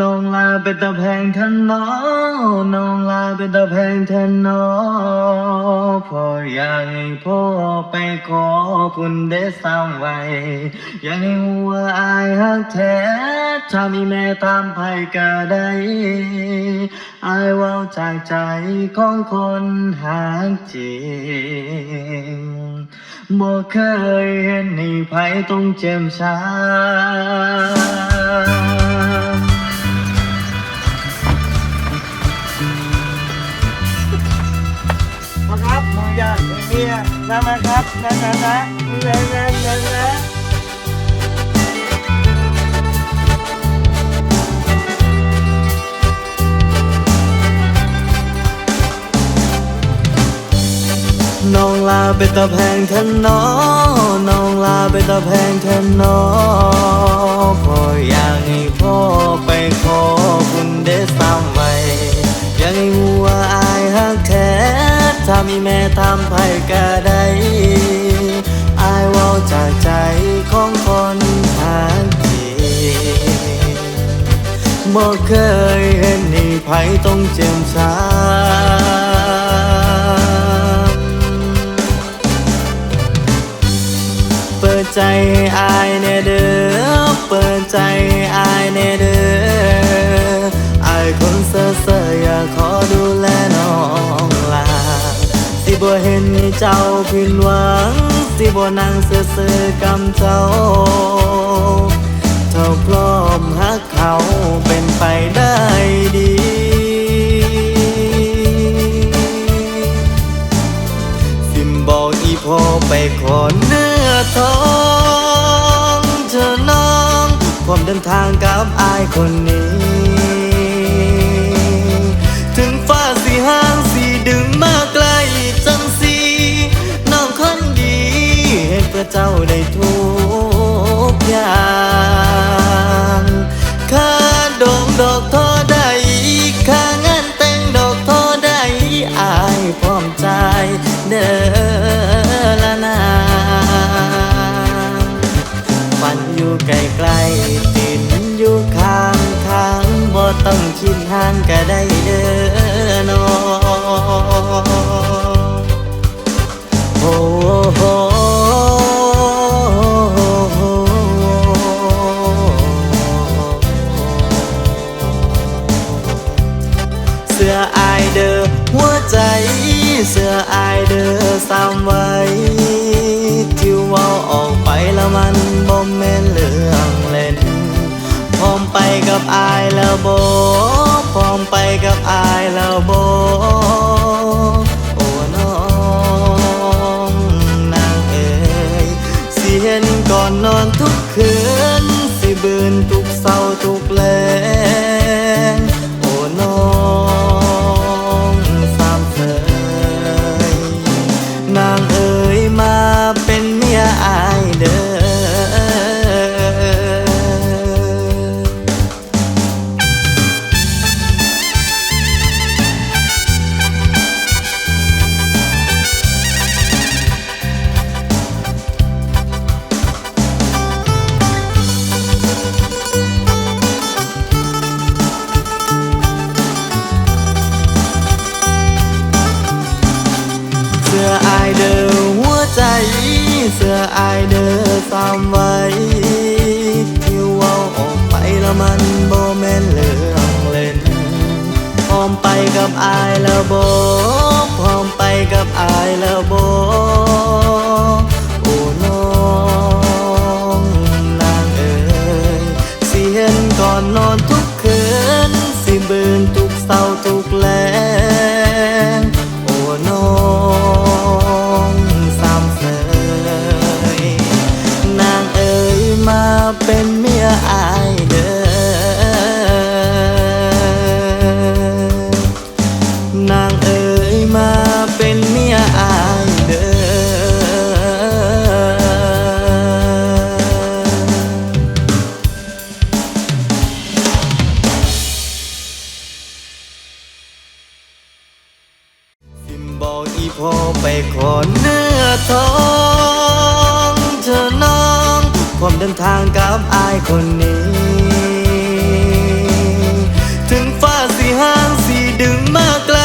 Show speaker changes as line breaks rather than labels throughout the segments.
น้องลาเป็นตะแพงทนนอน้องลาเป็นตะแพงทนนอพออยากให้พ่อไปขอพุ่นได้สางไว้อยากให้หัวอายหักแท้ถ้ามีแม่ตามไผก็ได้อายเว้าจากใจของคนหักจริงบ่เคยเห็นในไผต้องเจ็บช้ำ
เมียนะนะครับนะนะนะนะนะนะนะ
น้องลาเป็นตะแพงแทนน้อน้องลาเป็นตะแพงแทนน้อพออยากให้พ่อ บ่เคยเห็นนี่ไผต้องเจ็บช้ำเปิดใจอายแน่เด้อ เปิดใจอายแน่เด้ออายคนเซ่อเซ่ออยากขอดูแลน้องลา สิบ่เห็นให้เจ้าผิดหวัง สิบ่นั่งเซ่อเซ่อกำเจ้าเท่าพร้อมหักเขา ไปได้ดี สิมบอกอีพ่อไปขอเนื้อทองเธอน้อง ความเดินทางกับอายคนนี้ ทอได้ค่างานแต่งดอกทอได้อายพร้อมใจเด้อละนาฝันอยู่ไกลไกลตินอยู่ข้างทางบ่ต้องคิดห่างก็ได้เด้อน้อ ออายเด้อหัวใจเสื้ออายเด้อสามไว้ที่เว่าออกไปแล้วมันบ่แม่นเรื่องเล่นพร้อมไปกับอายแล้วบ่พร้อมไปกับอายแล้วบ่โอ้น้องนางเอ๋ยสิเห็นก่อนนอนทุกคืนสิบืนายเด้อหัวใจ เสื้ออายเด้อสามไว้ที่ว่าออกไปแล้วมันบ่แม่นเรื่องเล่นพร้อมไปกับอายแล้วบ่ ท้องเธอน้องความเดินทางกับอายคนนี้ ถึงฟ้าสีห้างสีดึงมาไกล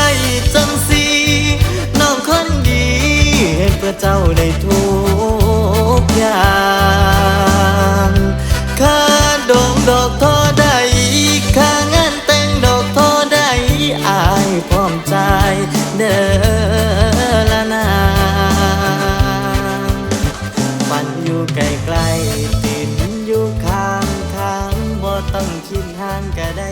จังสีน้องคนดีเห็นเพื่อเจ้าได้ทุกอย่างข้าดงดอกท ไกลๆติดอยู่ข้างทางบ่ต้องคิดห่างก็ได้